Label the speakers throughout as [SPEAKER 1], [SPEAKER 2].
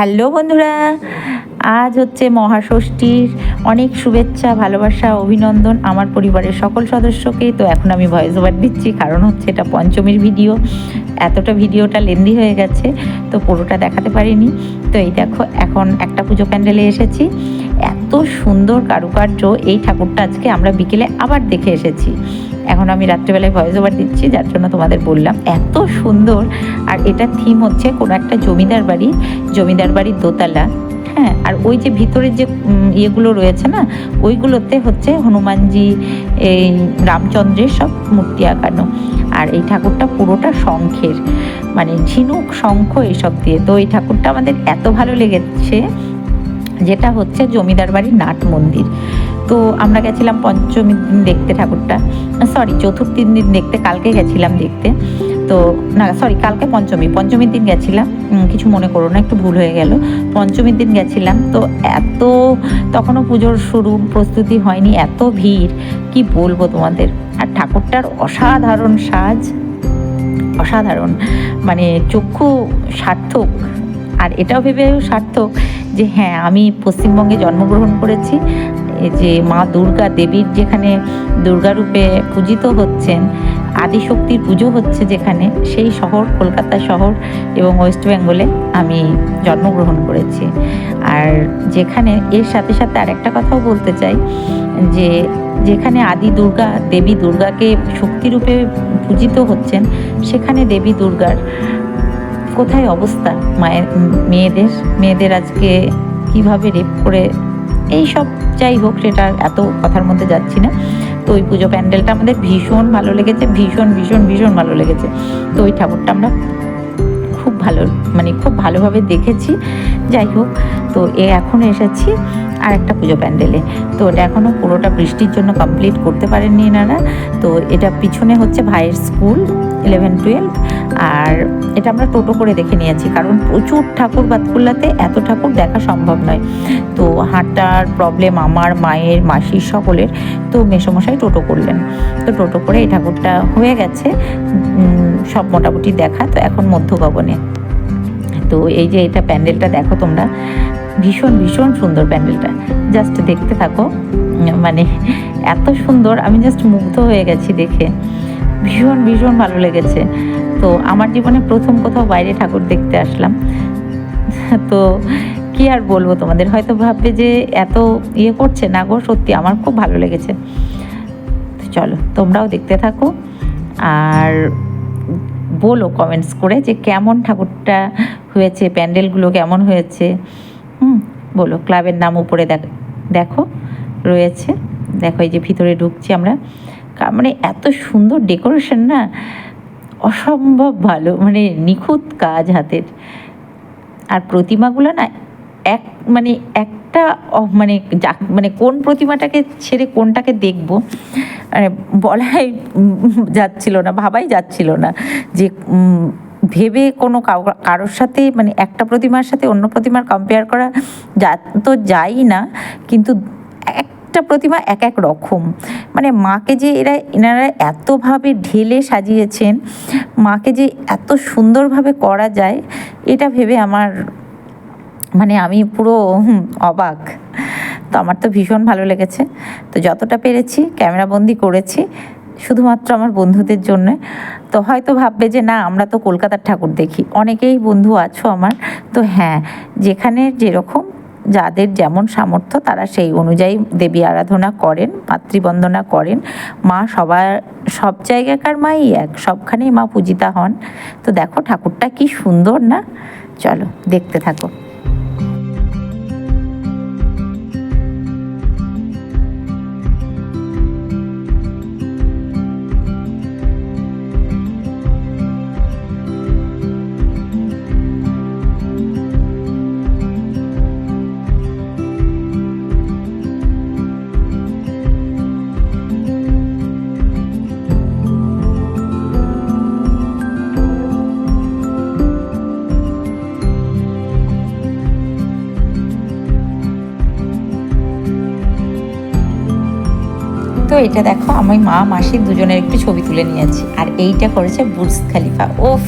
[SPEAKER 1] Hello বন্ধুরা, আজ হচ্ছে মহাষষ্ঠীর অনেক শুভেচ্ছা, ভালোবাসা, অভিনন্দন আমার পরিবারের সকল সদস্যকে। তো এখন আমি ভয়েস ওভার দিচ্ছি, কারণ হচ্ছে এটা পঞ্চমীর ভিডিও এতটা ভিডিওটা লেন্দি হয়ে গেছে, তো পুরোটা দেখাতে পারিনি। তো এই দেখো, এখন একটা পুজো প্যান্ডেলে এসেছি। এত সুন্দর কারুকার্য, এই ঠাকুরটা আজকে আমরা বিকেলে আবার দেখে এসেছি। এখন আমি রাত্রেবেলায় ভয়েস ওভার দিচ্ছি, যার জন্য তোমাদের বললাম এত সুন্দর। আর এটা থিম হচ্ছে কোনো একটা জমিদার বাড়ি, জমিদার বাড়ির দোতলা। হ্যাঁ আর ওই যে ভিতরের যে ইয়েগুলো রয়েছে না, ওইগুলোতে হচ্ছে হনুমানজি, এই রামচন্দ্রের সব মূর্তি আঁকানো। আর এই ঠাকুরটা পুরোটা শঙ্খের মানে ঝিনুক, শঙ্খ এইসব দিয়ে। তো এই ঠাকুরটা আমাদের এত ভালো লেগেছে, যেটা হচ্ছে জমিদার বাড়ির নাট মন্দির। তো আমরা গেছিলাম পঞ্চমীর দিন দেখতে ঠাকুরটা। সরি চতুর্থীর দিন দেখতে, কালকে গেছিলাম দেখতে। তো, না সরি কালকে পঞ্চমী, পঞ্চমীর দিন গেছিলাম। কিছু মনে করো না, একটু ভুল হয়ে গেল। পঞ্চমীর দিন গেছিলাম, তো এত, তখনও পুজোর শুরু, প্রস্তুতি হয়নি, এত ভিড়, কি বলব তোমাদের? আর ঠাকুরটার অসাধারণ সাজ, অসাধারণ মানে চক্ষু সার্থক, আর এটাও ভেবে সার্থক যে হ্যাঁ আমি পশ্চিমবঙ্গে জন্মগ্রহণ করেছি যে মা দুর্গা দেবীর যেখানে দুর্গারূপে পূজিত হচ্ছেন, আদিশক্তির পুজো হচ্ছে যেখানে, সেই শহর, কলকাতা শহর এবং ওয়েস্ট বেঙ্গলে আমি জন্মগ্রহণ করেছি। আর যেখানে, এর সাথে সাথে আরেকটা কথাও বলতে চাই, যে যেখানে আদি দুর্গা, দেবী দুর্গাকে শক্তিরূপে পূজিত হচ্ছেন, সেখানে দেবী দুর্গার কোথায় অবস্থা? মায়ের, মেয়েদের মেয়েদের আজকে কীভাবে রেপ করে এই সব যাই হোক, সেটা এত কথার মধ্যে যাচ্ছি না। তো ওই পুজো প্যান্ডেলটা আমাদের ভীষণ ভালো লেগেছে, ভীষণ ভীষণ ভীষণ ভালো লেগেছে। তো ওই ঠাকুরটা আমরা ভালো মানে খুব ভালোভাবে দেখেছি। যাই হোক, তো এ এখন এসেছি আর একটা পুজো প্যান্ডেলে। তো এটা এখনও পুরোটা বৃষ্টির জন্য কমপ্লিট করতে পারেননি এনারা। তো এটা পিছনে হচ্ছে ভাইয়ের স্কুল ইলেভেন টুয়েলভ আর এটা আমরা টোটো করে দেখে নিয়েছি। কারণ প্রচুর ঠাকুর বাতকুল্লাতে এত ঠাকুর দেখা সম্ভব নয়। তো হাঁটার প্রবলেম আমার, মায়ের, মাসির সকলের, তো মেসমশাই টোটো করলেন। তো টোটো করে এই ঠাকুরটা হয়ে গেছে। সব মোটামুটি দেখা, তো এখন মধ্য গগনে তো এই যে এটা প্যান্ডেলটা দেখো তোমরা, ভীষণ ভীষণ সুন্দর প্যান্ডেলটা। জাস্ট দেখতে থাকো মানে এত সুন্দর, আমি জাস্ট মুগ্ধ হয়ে গেছি দেখে। ভীষণ ভীষণ ভালো লেগেছে। তো আমার জীবনে প্রথম কোথাও বাইরে ঠাকুর দেখতে আসলাম। তো কি আর বলব তোমাদের, হয়তো ভাববে যে এত ইয়ে করছে না গো, সত্যি আমার খুব ভালো লেগেছে। তো চলো, তোমরাও দেখতে থাকো। আর বলো কমেন্টস করে যে কেমন ঠাকুরটা হয়েছে, প্যান্ডেলগুলো কেমন হয়েছে। হুম, বলো, ক্লাবের নাম উপরে দেখ- রয়েছে। দেখো, এই যে ভিতরে ঢুকছি আমরা। মানে এত সুন্দর ডেকোরেশন না, অসম্ভব ভালো মানে নিখুঁত কাজ হাতের। আর প্রতিমাগুলো না এক মানে একটা মানে যা- মানে কোন প্রতিমাটাকে ছেড়ে কোনটাকে দেখব? মানে বলাই যাচ্ছিল না, ভাবাই যাচ্ছিল না যে ভেবে কোনো কারোর সাথে মানে একটা প্রতিমার সাথে অন্য প্রতিমার কম্পেয়ার করা যা, তো যাই না, কিন্তু একটা প্রতিমা এক এক রকম। মানে মাকে যে এরা, এনারা এতভাবে ঢেলে সাজিয়েছেন, মাকে যে এত সুন্দরভাবে করা যায়, এটা ভেবে আমার মানে আমি পুরো অবাক। তো আমার তো ভীষণ ভালো লেগেছে। তো যতটা পেরেছি ক্যামেরাবন্দি করেছি, শুধুমাত্র আমার বন্ধুদের জন্য। তো হয়তো ভাববে যে, না, আমরা তো কলকাতার ঠাকুর দেখি। অনেকেই বন্ধু আছো আমার। তো হ্যাঁ যেখানে যেরকম যাদের যেমন সামর্থ্য, তারা সেই অনুযায়ী দেবী আরাধনা করেন, মাতৃবন্দনা করেন। মা সবার, সব জায়গাকার মাই এক, সবখানেই মা পূজিতা হন। তো দেখো, ঠাকুরটা কি সুন্দর না? চলো, দেখতে থাকো। এটা দেখো, আমি মা মাসির দুজনের একটু ছবি তুলে নিয়েছি। আর এইটা করেছে বুর্জ খালিফা। ওফ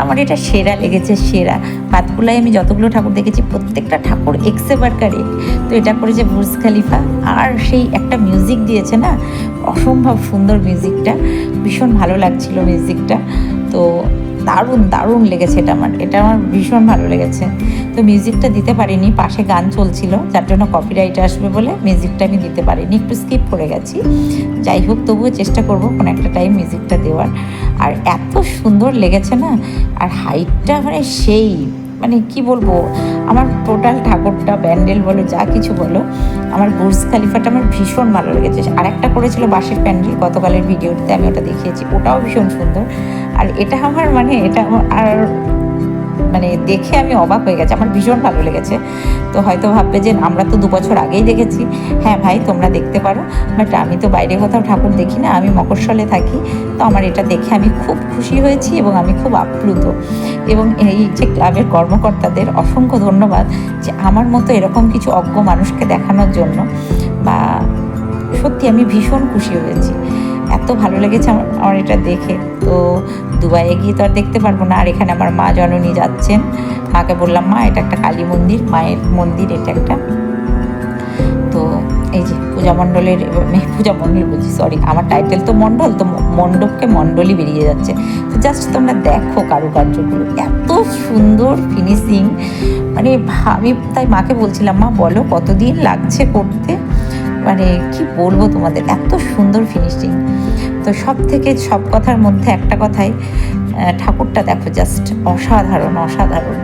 [SPEAKER 1] আমার এটা সেরা লেগেছে, সেরা। পাতকুলায় আমি যতগুলো ঠাকুর দেখেছি, প্রত্যেকটা ঠাকুর এক্সেবারকারে তো এটা করেছে বুর্জ খালিফা। আর সেই একটা মিউজিক দিয়েছে না, অসম্ভব সুন্দর মিউজিকটা। ভীষণ ভালো লাগছিল মিউজিকটা। তো দারুণ দারুণ লেগেছে এটা আমার। এটা আমার ভীষণ ভালো লেগেছে। তো মিউজিকটা দিতে পারিনি, পাশে গান চলছিল, যার জন্য কপিরাইট আসবে বলে মিউজিকটা আমি দিতে পারিনি, একটু স্কিপ করে গেছি। যাই হোক, তবুও চেষ্টা করব কোনো একটা টাইম মিউজিকটা দেওয়ার। আর এত সুন্দর লেগেছে না, আর হাইটটা মানে সেই মানে কি বলব, আমার টোটাল ঠাকুরটা প্যান্ডেল বলো, যা কিছু বলো, আমার বুর্জ খালিফাটা আমার ভীষণ ভালো লেগেছে। আর একটা করেছিল বাঁশের প্যান্ডেল, গতকালের ভিডিওতে আমি ওটা দেখিয়েছি, ওটাও ভীষণ সুন্দর। আর এটা আমার মানে এটা আর মানে দেখে আমি অবাক হয়ে গেছে, আমার ভীষণ ভালো লেগেছে। তো হয়তো ভাববে যে আমরা তো দু বছর আগেই দেখেছি। হ্যাঁ ভাই, তোমরা দেখতে পারো। বাট আমি তো বাইরে কোথাও ঠাকুর দেখি না, আমি মকরশলে থাকি। তো আমার এটা দেখে আমি খুব খুশি হয়েছি এবং আমি খুব আপ্লুত। এবং এই যে ক্লাবের কর্মকর্তাদের অসংখ্য ধন্যবাদ যে আমার মতো এরকম কিছু অজ্ঞ মানুষকে দেখানোর জন্য। বা সত্যি আমি ভীষণ খুশি হয়েছি। এত ভালো লেগেছে আমার আমার এটা দেখে। তো দুবাইয়ে গিয়ে তো আর দেখতে পারব না। আর এখানে আমার মা জননী যাচ্ছেন মাকে বললাম, মা, এটা একটা কালী মন্দির, মায়ের মন্দির, এটা একটা। তো এই যে পূজা মণ্ডলের পূজা মণ্ডল বলছি সরি আমার টাইটেল তো মণ্ডল, তো মণ্ডপকে মণ্ডলই বেরিয়ে যাচ্ছে। তো জাস্ট তোমরা দেখো কারুকার্যগুলো। এত সুন্দর ফিনিশিং মানে আমি তাই মাকে বলছিলাম, মা, বলো কতদিন লাগছে করতে? মানে কি বলব তোমাদের, এত সুন্দর ফিনিশিং তো সব থেকে সব কথার মধ্যে একটা কথাই ঠাকুরটা দেখো জাস্ট অসাধারণ অসাধারণ।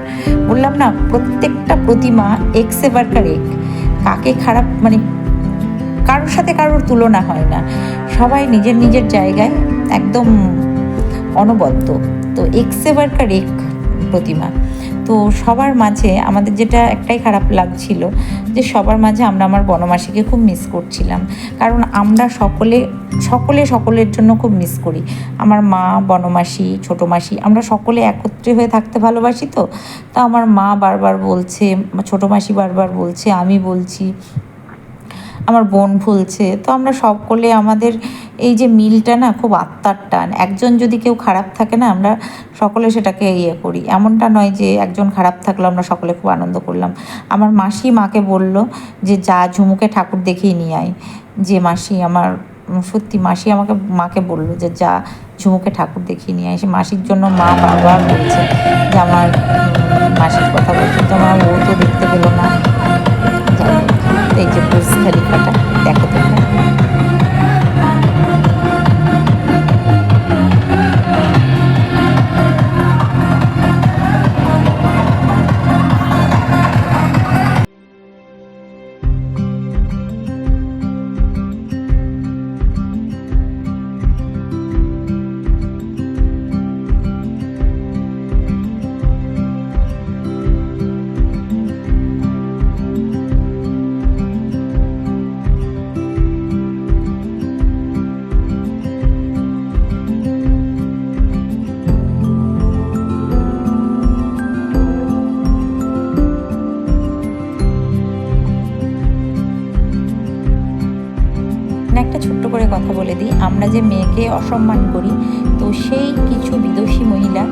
[SPEAKER 1] বললাম না, প্রত্যেকটা প্রতিমা এক্স এবারকার এক কাকে খারাপ মানে কারোর সাথে কারোর তুলনা হয় না। সবাই নিজের নিজের জায়গায় একদম অনবদ্য। তো এক্স এবারকার এক প্রতিমা। তো সবার মাঝে আমাদের যেটা একটাই খারাপ লাগছিল যে সবার মাঝে আমরা আমার বনমাসিকে খুব মিস করছিলাম। কারণ আমরা সকলে সকলে সকলের জন্য খুব মিস করি। আমার মা, বনমাসি, ছোটো মাসি, আমরা সকলে একত্রে হয়ে থাকতে ভালোবাসি তো? তা আমার মা বারবার বলছে, ছোটো মাসি বারবার বলছে, আমি বলছি আমার বোন ভুলছে, তো আমরা সকলে আমাদের এই যে মিলটা না খুব আত্মার টান। একজন যদি কেউ খারাপ থাকে না, আমরা সকলে সেটাকে ইয়ে করি। এমনটা নয় যে একজন খারাপ থাকল আমরা সকলে খুব আনন্দ করলাম। আমার মাসি মাকে বলল যে, যা ঝুমুকে ঠাকুর দেখিয়ে নিয়ে আয়। যে মাসি আমার, সত্যি মাসি আমাকে, মাকে বলল যে, যা ঝুমুকে ঠাকুর দেখিয়ে নিয়ে আসে মাসির জন্য মা বারবার বলছে যে, আমার মাসির কথা বলছে। যে আমার ও তো দেখতে পেল না। যে একটা ছোট্ট করে কথা বলে দিই। আমরা যে মেয়েকে অসম্মান করি, তো সেই কিছু বিদেশি মহিলা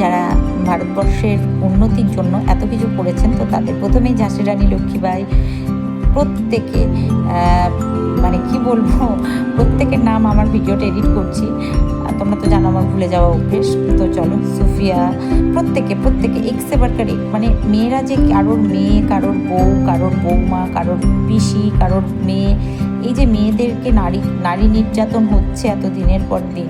[SPEAKER 1] যারা ভারতবর্ষের উন্নতির জন্য এত কিছু করেছেন, তো তাদের প্রথমেই ঝাঁসি রানী লক্ষ্মীবাই প্রত্যেকে মানে কি বলব, প্রত্যেকের নাম আমার ভিডিওটা এডিট করছি। তোমরা তো জানো আমার ভুলে যাওয়া অভ্যেস। তো চলো, সুফিয়া, প্রত্যেকে প্রত্যেকে এক্স এবারকার মানে মেয়েরা যে কারোর মেয়ে, কারোর বউ, কারোর বৌমা, কারোর পিসি, কারোর মেয়ে, এই যে মেয়েদেরকে নারী নারী নির্যাতন হচ্ছে এত দিনের পর দিন,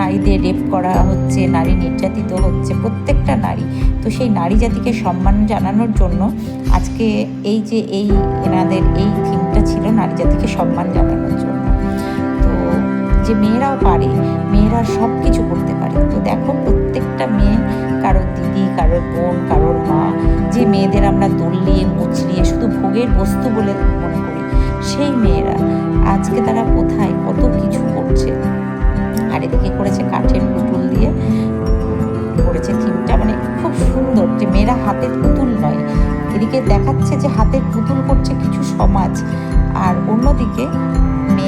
[SPEAKER 1] নারীদের রেপ করা হচ্ছে, নারী নির্যাতিত হচ্ছে, প্রত্যেকটা নারী। তো সেই নারী জাতিকে সম্মান জানানোর জন্য আজকে এই যে এই এনাদের, এই থিমটা ছিল নারী জাতিকে সম্মান জানানোর জন্য। যে মেয়েরাও পারে, মেয়েরা সব কিছু করতে পারে। তো দেখো প্রত্যেকটা মেয়ে, কারোর দিদি, কারোর বোন, কারোর মা, যে মেয়েদের আমরা দলিয়ে, মুচড়িয়ে, শুধু ভোগের বস্তু বলে মনে করি, সেই মেয়েরা আজকে তারা কোথায়, কত কিছু করছে। আর এদিকে করেছে কাঠের পুতুল দিয়ে, করেছে থিমটা মানে খুব সুন্দর যে মেয়েরা হাতের পুতুল নয়। এদিকে দেখাচ্ছে যে হাতের পুতুল করছে কিছু সমাজ, আর অন্যদিকে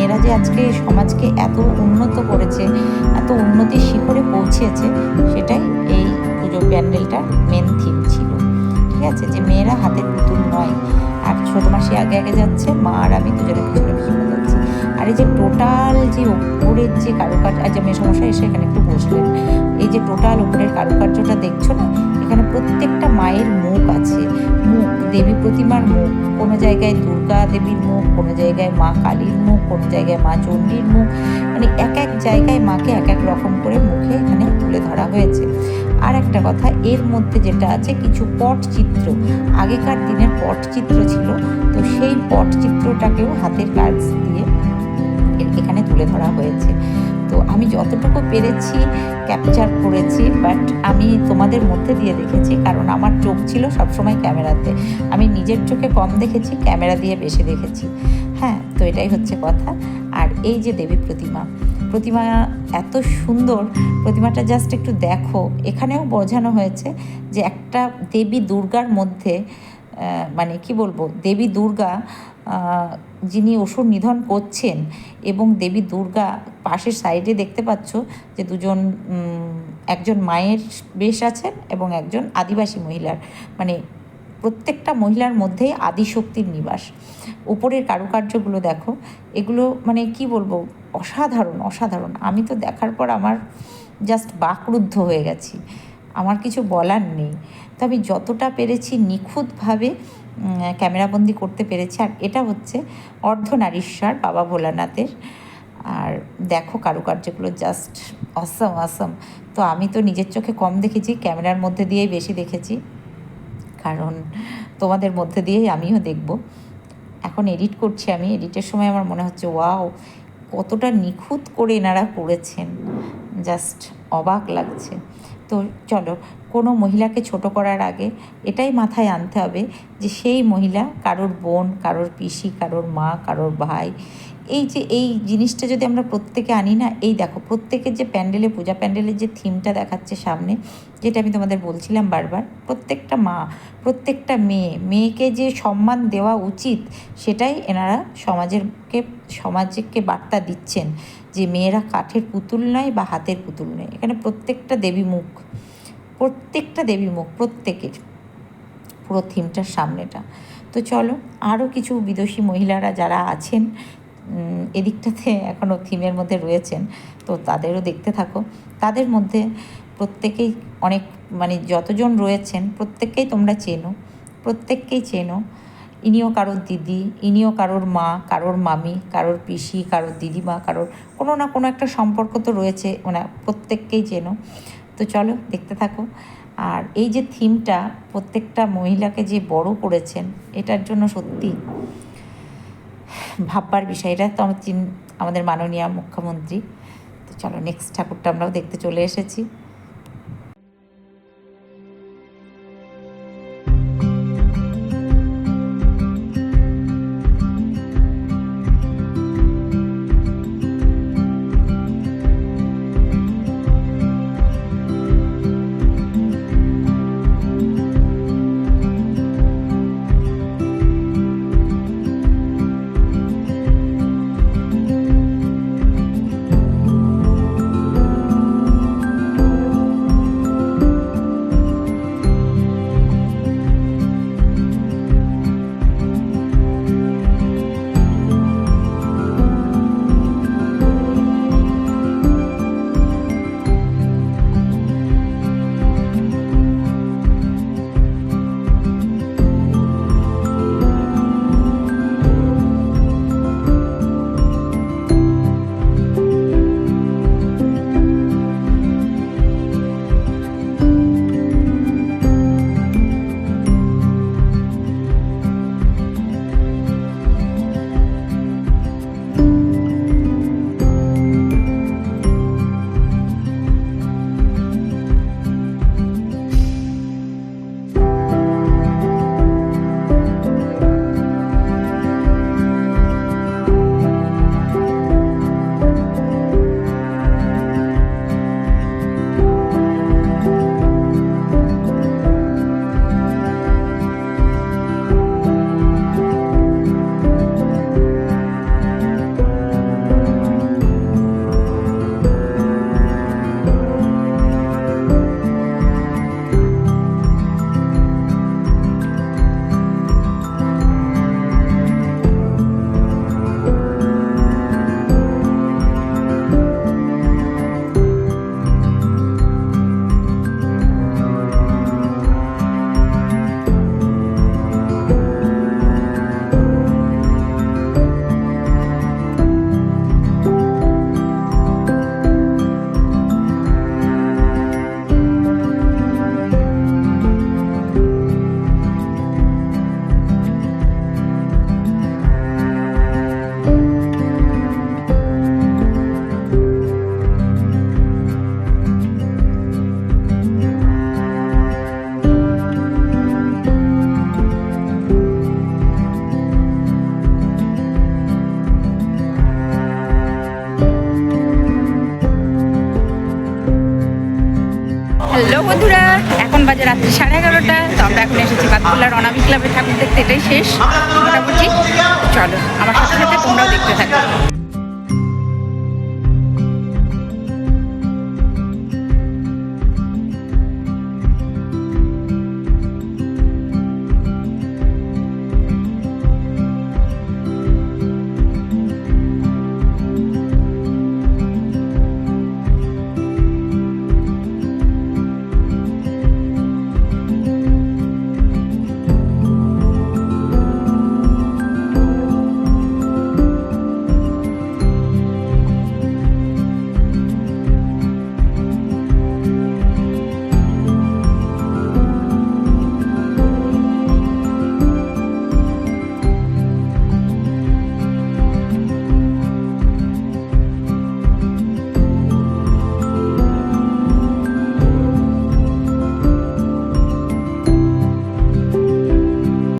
[SPEAKER 1] মেয়েরা যে আজকে সমাজকে এত উন্নত করেছে, এত উন্নতির শিখরে পৌঁছেছে, সেটাই এই পুজো প্যান্ডেলটার মেন থিম ছিল। ঠিক আছে? যে মেয়েরা হাতের পুতুল নয়। আর ছোট মাসি আগে আগে যাচ্ছে, মা আর আমি দুজনে পিছনে পিছনে যাচ্ছি। আর এই যে টোটাল যে উপরের যে কারুকার্য যে সমস্যা, এসে এখানে একটু বসলেন। এই যে টোটাল উপরের কারুকার্যটা দেখছ না? এখানে প্রত্যেকটা মায়ের মুখ আছে। মুখ, দেবী প্রতিমার মুখ, কোনো জায়গায় দুর্গা দেবীর মুখ, কোনো জায়গায় মা কালীর মুখ, কোনো জায়গায় মা চণ্ডীর মুখ। মানে এক এক জায়গায় মাকে এক এক রকম করে মুখে এখানে তুলে ধরা হয়েছে। আর একটা কথা, এর মধ্যে যেটা আছে, কিছু পটচিত্র। আগেকার দিনের পটচিত্র ছিল, তো সেই পটচিত্রটাকেও হাতের কাজ দিয়ে এখানে তুলে ধরা হয়েছে। তো আমি যতটুকু পেরেছি ক্যাপচার করেছি বাট আমি তোমাদের মধ্যে দিয়ে দেখেছি কারণ আমার চোখ ছিল সবসময় ক্যামেরাতে। আমি নিজের চোখে কম দেখেছি, ক্যামেরা দিয়ে বেশি দেখেছি। হ্যাঁ তো এটাই হচ্ছে কথা। আর এই যে দেবী প্রতিমা প্রতিমা এত সুন্দর, প্রতিমাটা জাস্ট একটু দেখো। এখানেও বোঝানো হয়েছে যে একটা দেবী দুর্গার মধ্যে মানে কি বলব, দেবী দুর্গা যিনি অসুর নিধন করছেন এবং দেবী দুর্গা পাশের সাইডে দেখতে পাচ্ছ যে দুজন একজন মায়ের বেশ আছেন এবং একজন আদিবাসী মহিলার। মানে প্রত্যেকটা মহিলার মধ্যেই আদিশক্তির নিবাস। উপরের কারুকার্যগুলো দেখো, এগুলো মানে কি বলব, অসাধারণ অসাধারণ। আমি তো দেখার পর আমার জাস্ট বাকরুদ্ধ হয়ে গেছি। আমার কিছু বলার নেই। তবে যতটা পেরেছি নিখুঁতভাবে ক্যামেরাবন্দি করতে পেরেছি। আর এটা হচ্ছে অর্ধনারীশ্বর বাবা ভোলানাথের। আর দেখো কারুকার্যগুলো জাস্ট অসম অসম তো আমি তো নিজের চোখে কম দেখেছি, ক্যামেরার মধ্যে দিয়েই বেশি দেখেছি। কারণ তোমাদের মধ্যে দিয়েই আমিও দেখব। এখন এডিট করছি আমি। এডিটের সময় আমার মনে হচ্ছে, ওয়াও, কতটা নিখুঁত করে এনারা করেছেন। জাস্ট অবাক লাগছে। তো চলো, কোনো মহিলাকে ছোট করার আগে এটাই মাথায় আনতে হবে যে সেই মহিলা কারোর বোন, কারোর পিসি, কারোর মা, কারোর ভাই এই যে, এই জিনিসটা যদি আমরা প্রত্যেকে আনি না, এই দেখো প্রত্যেকের যে প্যান্ডেলে, পূজা প্যান্ডেলের যে থিমটা দেখাচ্ছে সামনে, যেটা আমি তোমাদের বলছিলাম বারবার, প্রত্যেকটা মা, প্রত্যেকটা মেয়ে, মেয়েকে যে সম্মান দেওয়া উচিত, সেটাই এনারা সমাজেরকে, সমাজকে বার্তা দিচ্ছেন যে মেয়েরা কাঠের পুতুল নয় বা হাতের পুতুল নয়। এখানে প্রত্যেকটা দেবী মুখ, প্রত্যেকটা দেবী মুখ, প্রত্যেকের, পুরো থিমটার সামনেটা। তো চলো আরও কিছু বিদেশি মহিলারা যারা আছেন এদিকটাতে এখনও থিমের মধ্যে রয়েছেন, তো তাদেরও দেখতে থাকো। তাদের মধ্যে প্রত্যেকেই অনেক মানে যতজন রয়েছেন, প্রত্যেককেই তোমরা চেনো, প্রত্যেককেই চেনো। ইনিও কারোর দিদি, ইনিও কারোর মা, কারোর মামি, কারোর পিসি, কারোর দিদিমা, কারোর কোনো না কোনো একটা সম্পর্ক তো রয়েছে মানে প্রত্যেককেই চেনো। তো চলো দেখতে থাকো। আর এই যে থিমটা, প্রত্যেকটা মহিলাকে যে বড় করেছেন, এটার জন্য সত্যি ভাববার বিষয়টা। তো আমার চিন- আমাদের মাননীয় মুখ্যমন্ত্রী। তো চলো নেক্সট ঠাকুরটা আমরাও দেখতে চলে এসেছি।
[SPEAKER 2] এখন এসেছি ক্লাবে ঠাকুর দেখতে এটাই শেষ। মোটামুটি চলো, আমার সাথে সাথে তোমরাও দেখতে থাকো।